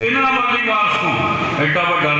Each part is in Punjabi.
इनाम वाली वास्तु एटा बड़ा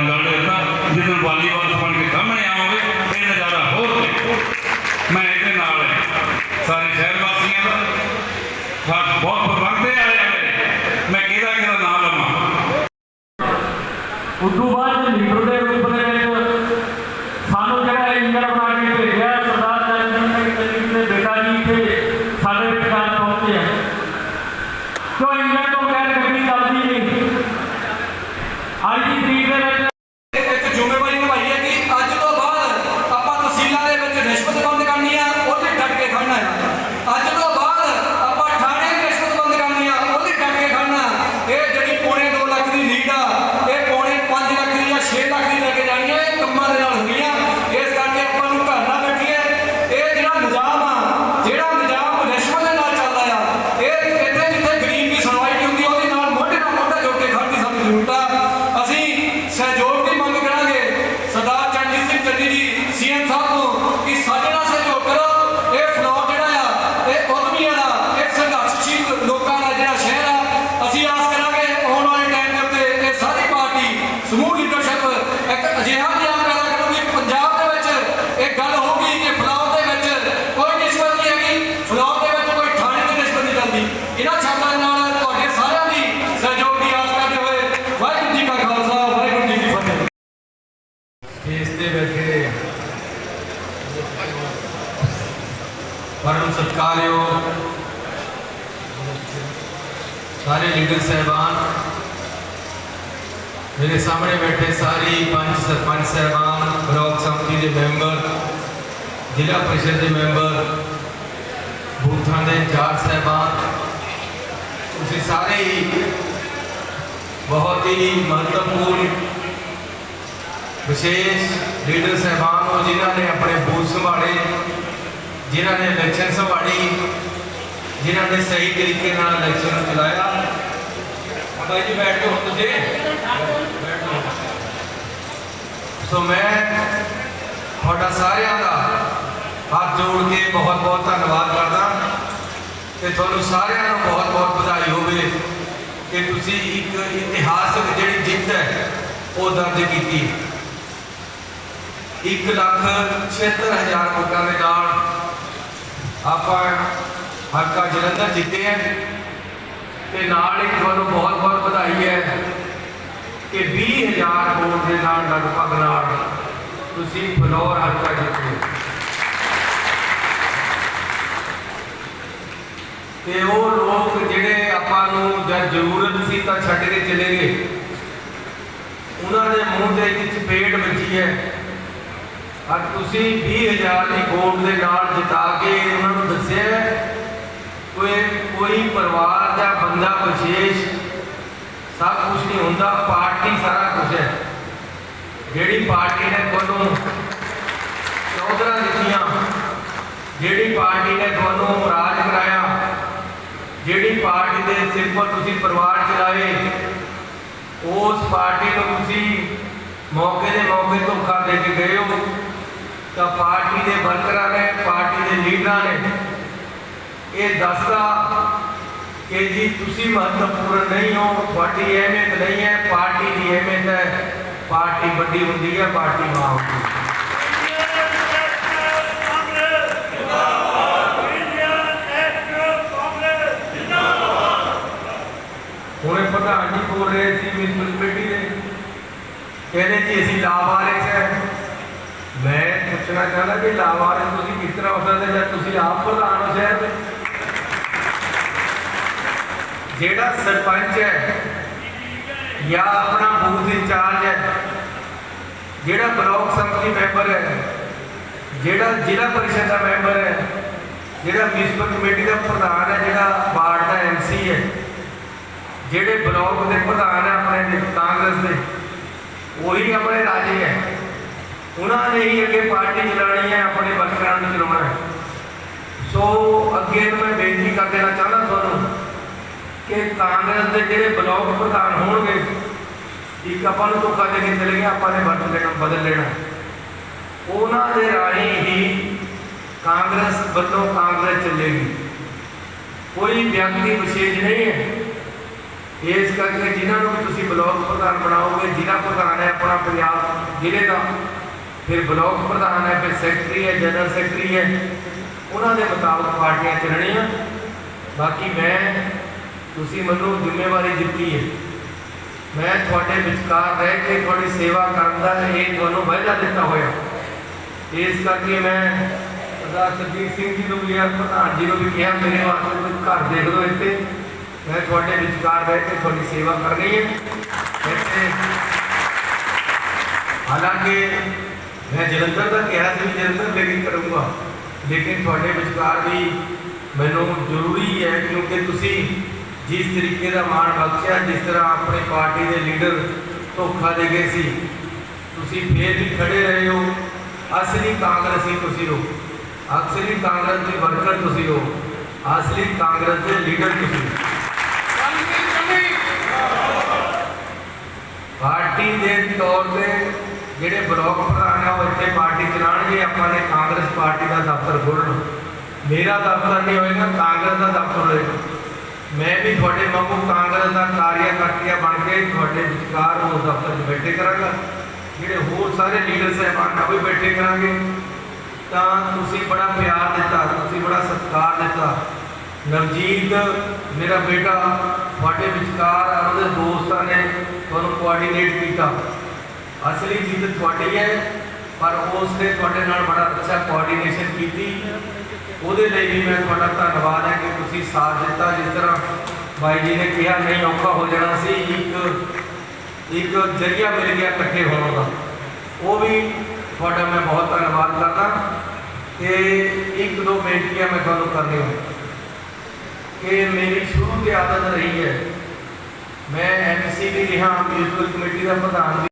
ਇਹਨਾਂ ਸ਼ਬਦਾਂ ਨਾਲ ਤੁਹਾਡੇ ਸਾਰਿਆਂ ਦੀ ਸਹਿਯੋਗ ਦੀ ਆਸ ਕਰਦੇ ਹੋਏ ਵਾਹਿਗੁਰੂ ਜੀ ਕਾ ਖਾਲਸਾ, ਵਾਹਿਗੁਰੂ ਜੀ ਕੀ ਫਤਿਹ। ਇਸ ਦੇ ਬੈਠੇ ਪਰਮ ਸਤਿਕਾਰਯੋਗ ਸਾਰੇ ਲੀਡਰ ਸਹਿਬਾਨ, ਮੇਰੇ ਸਾਹਮਣੇ ਬੈਠੇ ਸਾਰੀ ਪੰਜ ਸਰਪੰਚ ਸਹਿਬਾਨ, ਬਲਾਕ ਸੰਮਤੀ ਦੇ ਮੈਂਬਰ, ਜ਼ਿਲ੍ਹਾ ਪਰਿਸ਼ਦ ਦੇ ਮੈਂਬਰ, ਬੂਥਾਂ ਦੇ ਇੰਚਾਰਜ ਸਹਿਬਾਨ ਤੁਸੀਂ ਸਾਰੇ ਹੀ ਬਹੁਤ ਹੀ ਮਹੱਤਵਪੂਰਨ ਵਿਸ਼ੇਸ਼ ਲੀਡਰ ਸਹਿਬਾਨ ਹੋ ਜਿਨ੍ਹਾਂ ਨੇ ਆਪਣੇ ਬੂਥ ਸੰਭਾਲੇ ਜਿਨ੍ਹਾਂ ਨੇ ਇਲੈਕਸ਼ਨ ਸੰਭਾਲੀ ਜਿਨ੍ਹਾਂ ਨੇ ਸਹੀ ਤਰੀਕੇ ਨਾਲ ਇਲੈਕਸ਼ਨ ਨੂੰ ਚਲਾਇਆ ਬਾਈ ਜੀ ਬੈਠ ਕੇ ਹੁਣ ਤੁਸੀਂ ਬੈਠੋ ਸੋ ਮੈਂ ਤੁਹਾਡਾ ਸਾਰਿਆਂ ਦਾ ਹੱਥ ਜੋੜ ਕੇ ਬਹੁਤ ਬਹੁਤ ਧੰਨਵਾਦ ਕਰਦਾ ਤੇ ਤੁਹਾਨੂੰ ਸਾਰਿਆਂ ਨੂੰ ਬਹੁਤ ਬਹੁਤ ਵਧਾਈ ਹੋਵੇ ਕਿ ਤੁਸੀਂ ਇੱਕ ਇਤਿਹਾਸਕ ਜਿਹੜੀ ਜਿੱਤ ਹੈ, ਉਹ ਦਰਜ ਕੀਤੀ ਇੱਕ ਲੱਖ 76000 ਵੋਟਾਂ ਦੇ ਨਾਲ ਆਪਾਂ ਹਲਕਾ ਜਲੰਧਰ ਜਿੱਤੇ ਹੈ ਤੇ ਨਾਲ ਹੀ ਤੁਹਾਨੂੰ ਬਹੁਤ ਬਹੁਤ ਵਧਾਈ ਹੈ ਕਿ 20000 ਵੋਟ ਦੇ ਨਾਲ ਲਗਭਗ ਨਾਲ ਤੁਸੀਂ ਬਲੌਰ ਹਲਕਾ ਜਿੱਤੇ ਤੇ ਉਹ ਲੋਕ ਜਿਹੜੇ ਆਪਾਂ ਨੂੰ ਜਦ ਜ਼ਰੂਰਤ ਸੀ ਤਾਂ ਛੱਡ ਕੇ ਚਲੇ ਗਏ। ਉਹਨਾਂ ਦੇ ਮੂੰਹ ਤੇ ਇੱਕ ਚਪੇੜ ਵੱਜੀ ਹੈ। ਅੱਜ ਤੁਸੀਂ 20000 ਦੀ ਵੋਟ ਦੇ ਨਾਲ ਜਿਤਾ ਕੇ ਉਹਨਾਂ ਨੂੰ ਦੱਸਿਆ ਕੋਈ ਕੋਈ ਪਰਿਵਾਰ ਦਾ ਬੰਦਾ ਵਿਸ਼ੇਸ਼ ਸਭ ਕੁਝ ਨਹੀਂ ਹੁੰਦਾ, ਪਾਰਟੀ ਸਾਰਾ ਕੁਝ ਹੈ। ਜਿਹੜੀ ਪਾਰਟੀ ਨੇ ਤੁਹਾਨੂੰ ਚੌਧਰਾ ਦਿੱਤੀਆਂ, ਜਿਹੜੀ ਪਾਰਟੀ ਨੇ ਤੁਹਾਨੂੰ ਰਾਜ ਕਰਾਇਆ ਜਿਹੜੀ ਪਾਰਟੀ ਦੇ ਸਿਰ ਪਰ ਤੁਸੀਂ ਪਰਿਵਾਰ ਚਲਾਏ, ਉਸ ਪਾਰਟੀ ਨੂੰ ਤੁਸੀਂ ਮੌਕੇ ਦੇ ਮੌਕੇ ਧੋਖਾ ਦੇ ਕੇ ਗਏ ਹੋ, ਤਾਂ ਪਾਰਟੀ ਦੇ ਵਰਕਰਾਂ ਨੇ, ਪਾਰਟੀ ਦੇ ਲੀਡਰਾਂ ਨੇ ਇਹ ਦੱਸਦਾ ਕਿ ਜੀ ਤੁਸੀਂ ਮਹੱਤਵਪੂਰਨ ਨਹੀਂ ਹੋ, ਤੁਹਾਡੀ ਅਹਿਮੀਅਤ ਨਹੀਂ ਹੈ, ਪਾਰਟੀ ਦੀ ਅਹਿਮੀਅਤ ਹੈ, ਪਾਰਟੀ ਵੱਡੀ ਹੁੰਦੀ ਹੈ, ਪਾਰਟੀ ਮਾਂ ਹੁੰਦੀ ਹੈ। ਮਿਊਨਿਸਪਲ ਕਮੇਟੀ ਦੇ ਕਹਿੰਦੇ ਜੀ ਅਸੀਂ ਲਾਵਾਰਿਸ ਹੈ। ਮੈਂ ਪੁੱਛਣਾ ਚਾਹੁੰਦਾ ਕਿ ਲਾਵਾਰਿਸ ਤੁਸੀਂ ਕਿਸ ਤਰ੍ਹਾਂ ਹੋ ਸਕਦੇ ਜਦ ਤੁਸੀਂ ਆਪ ਪ੍ਰਧਾਨ ਹੋ ਸ਼ਹਿਰ ਦੇ? ਜਿਹੜਾ ਸਰਪੰਚ ਹੈ ਜਾਂ ਆਪਣਾ ਬੂਥ ਇੰਚਾਰਜ ਹੈ, ਜਿਹੜਾ ਬਲਾਕ ਸੰਮਤੀ ਮੈਂਬਰ ਹੈ, ਜਿਹੜਾ ਜ਼ਿਲ੍ਹਾ ਪਰਿਸ਼ਦ ਦਾ ਮੈਂਬਰ ਹੈ, ਜਿਹੜਾ ਮਿਊਨਿਸਪਲ ਕਮੇਟੀ ਦਾ ਪ੍ਰਧਾਨ ਹੈ, ਜਿਹੜਾ ਵਾਰਡ ਦਾ ਐਮਸੀ ਹੈ। ਜਿਹੜੇ ਬਲਾਕ ਦੇ ਪ੍ਰਧਾਨ ਹੈ ਆਪਣੇ ਕਾਂਗਰਸ ਦੇ, ਉਹੀ ਆਪਣੇ ਰਾਜੇ ਹੈ ਉਹਨਾਂ ਨੇ ਹੀ ਅੱਗੇ ਪਾਰਟੀ ਚਲਾਉਣੀ ਹੈ, ਆਪਣੇ ਵਰਕਰਾਂ ਨੂੰ ਚਲਾਉਣਾ ਹੈ। ਸੋ ਅੱਗੇ ਨੂੰ ਮੈਂ ਬੇਨਤੀ ਕਰ ਦੇਣਾ ਚਾਹੁੰਦਾ ਤੁਹਾਨੂੰ ਕਿ ਕਾਂਗਰਸ ਦੇ ਜਿਹੜੇ ਬਲਾਕ ਪ੍ਰਧਾਨ ਹੋਣਗੇ, ਇੱਕ ਆਪਾਂ ਨੂੰ ਧੋਖਾ ਦੇ ਕੇ ਚਲੇ ਗਏ, ਆਪਾਂ ਨੇ ਵਰਤ ਲੈਣਾ, ਬਦਲ ਲੈਣਾ। ਉਹਨਾਂ ਦੇ ਰਾਹੀਂ ਹੀ ਕਾਂਗਰਸ ਵੱਲੋਂ ਕਾਂਗਰਸ ਚੱਲੇਗੀ। ਕੋਈ ਵਿਅਕਤੀ ਵਿਸ਼ੇਸ਼ ਨਹੀਂ ਹੈ। ਇਸ ਕਰਕੇ ਜਿਨ੍ਹਾਂ ਨੂੰ ਵੀ ਤੁਸੀਂ ਬਲਾਕ ਪ੍ਰਧਾਨ ਬਣਾਓਗੇ ਜ਼ਿਲ੍ਹਾ ਪ੍ਰਧਾਨ ਹੈ ਆਪਣਾ ਪੰਜਾਬ ਜ਼ਿਲ੍ਹੇ ਦਾ, ਫਿਰ ਬਲਾਕ ਪ੍ਰਧਾਨ ਹੈ, ਫਿਰ ਸੈਕਟਰੀ ਹੈ, ਜਨਰਲ ਸੈਕਟਰੀ ਹੈ, ਉਹਨਾਂ ਦੇ ਮੁਤਾਬਕ ਪਾਰਟੀਆਂ ਚੱਲਣੀਆਂ। ਬਾਕੀ ਮੈਂ, ਤੁਸੀਂ ਮੈਨੂੰ ਜ਼ਿੰਮੇਵਾਰੀ ਦਿੱਤੀ ਹੈ। ਮੈਂ ਤੁਹਾਡੇ ਵਿਚਕਾਰ ਰਹਿ ਕੇ ਤੁਹਾਡੀ ਸੇਵਾ ਕਰਨ ਦਾ ਇਹ ਤੁਹਾਨੂੰ ਵਾਅਦਾ ਦਿੱਤਾ ਹੋਇਆ। ਇਸ ਕਰਕੇ ਮੈਂ ਸਰਦਾਰ ਸਰਜੀਤ ਸਿੰਘ ਜੀ ਨੂੰ ਵੀ ਯਾਰ ਪ੍ਰਧਾਨ ਜੀ ਨੂੰ ਵੀ ਕਿਹਾ, ਮੇਰੇ ਵਾਸਤੇ ਕੋਈ ਘਰ ਦੇਖ ਲਓ ਇੱਥੇ। ਮੈਂ ਤੁਹਾਡੇ ਵਿਚਕਾਰ ਰਹਿ ਕੇ ਤੁਹਾਡੀ ਸੇਵਾ ਕਰਨੀ ਹੈ। ਇੱਥੇ ਹਾਲਾਂਕਿ ਮੈਂ ਜਲੰਧਰ ਦਾ ਕਿਹਾ ਸੀ ਵੀ ਜਲੰਧਰ ਲੇਕਿਨ ਕਰੂੰਗਾ, ਲੇਕਿਨ ਤੁਹਾਡੇ ਵਿਚਕਾਰ ਵੀ ਮੈਨੂੰ ਜ਼ਰੂਰੀ ਹੈ ਕਿਉਂਕਿ ਤੁਸੀਂ ਜਿਸ ਤਰੀਕੇ ਦਾ ਮਾਣ ਬਖਸ਼ਿਆ, ਜਿਸ ਤਰ੍ਹਾਂ ਆਪਣੀ ਪਾਰਟੀ ਦੇ ਲੀਡਰ ਧੋਖਾ ਦੇ ਗਏ ਸੀ, ਤੁਸੀਂ ਫੇਰ ਵੀ ਖੜੇ ਰਹੇ ਹੋ। ਅਸਲੀ ਕਾਂਗਰਸੀ ਤੁਸੀਂ ਹੋ। ਅਸਲੀ ਕਾਂਗਰਸ ਦੇ ਵਰਕਰ ਤੁਸੀਂ ਹੋ। ਅਸਲੀ ਕਾਂਗਰਸ ਦੇ ਲੀਡਰ ਤੁਸੀਂ ਹੋ। ਪਾਰਟੀ ਦੇ ਤੌਰ ਤੇ ਜਿਹੜੇ ਬਲਾਕ ਪ੍ਰਧਾਨ ਆ, ਉਹ ਇੱਥੇ ਪਾਰਟੀ ਚਲਾਉਣਗੇ। ਆਪਾਂ ਨੇ ਕਾਂਗਰਸ ਪਾਰਟੀ ਦਾ ਦਫ਼ਤਰ ਖੋਲ੍ਹਣਾ। ਮੇਰਾ ਦਫ਼ਤਰ ਨਹੀਂ ਹੋਏਗਾ, ਕਾਂਗਰਸ ਦਾ ਦਫ਼ਤਰ ਹੋਏਗਾ। ਮੈਂ ਵੀ ਤੁਹਾਡੇ ਵਾਂਗੂ ਕਾਂਗਰਸ ਦਾ ਕਾਰਿਆਕਰਤਾ ਬਣ ਕੇ ਤੁਹਾਡੇ ਵਿਚਕਾਰ ਉਸ ਦਫ਼ਤਰ 'ਚ ਬੈਠੇ ਕਰਾਂਗਾ। ਜਿਹੜੇ ਹੋਰ ਸਾਰੇ ਲੀਡਰ ਸਾਹਿਬਾਨ ਆ ਵੀ ਬੈਠੇ ਕਰਾਂਗੇ। ਤਾਂ ਤੁਸੀਂ ਬੜਾ ਪਿਆਰ ਦਿੱਤਾ, ਤੁਸੀਂ ਬੜਾ ਸਤਿਕਾਰ ਦਿੱਤਾ। ਨਵਜੀਤ, ਮੇਰਾ ਬੇਟਾ ਤੁਹਾਡੇ ਵਿਚਕਾਰ ਆਪਣੇ ਦੋਸਤਾਂ ਨੇ ਤੁਹਾਨੂੰ ਕੋਆਰਡੀਨੇਟ ਕੀਤਾ। ਅਸਲੀ ਜਿੱਤ ਤੁਹਾਡੀ ਹੈ, ਪਰ ਉਸ ਨੇ ਤੁਹਾਡੇ ਨਾਲ ਬੜਾ ਅੱਛਾ ਕੋਆਰਡੀਨੇਸ਼ਨ ਕੀਤੀ। ਉਹਦੇ ਲਈ ਵੀ ਮੈਂ ਤੁਹਾਡਾ ਧੰਨਵਾਦ ਹੈ ਕਿ ਤੁਸੀਂ ਸਾਥ ਦਿੱਤਾ। ਜਿਸ ਤਰ੍ਹਾਂ ਬਾਈ ਜੀ ਨੇ ਕਿਹਾ, ਨਹੀਂ, ਔਖਾ ਹੋ ਜਾਣਾ ਸੀ। ਇੱਕ ਇੱਕ ਜਰੀਆ ਮਿਲ ਗਿਆ ਇਕੱਠੇ ਹੋਣ ਦਾ। ਉਹ ਵੀ ਤੁਹਾਡਾ ਮੈਂ ਬਹੁਤ ਧੰਨਵਾਦ ਕਰਦਾ। ਤੇ ਇੱਕ ਦੋ ਬੇਨਤੀਆਂ ਮੈਂ ਤੁਹਾਨੂੰ ਕਰਨੀ ਹੈ ਕਿ ਮੇਰੀ ਸ਼ੁਰੂ ਤੋਂ ਆਦਤ ਰਹੀ ਹੈ। ਮੈਂ ਐਮਸੀ ਵੀ ਰਿਹਾ ਮਿਊਨਿਸਪਲ ਕਮੇਟੀ ਦਾ ਪ੍ਰਧਾਨ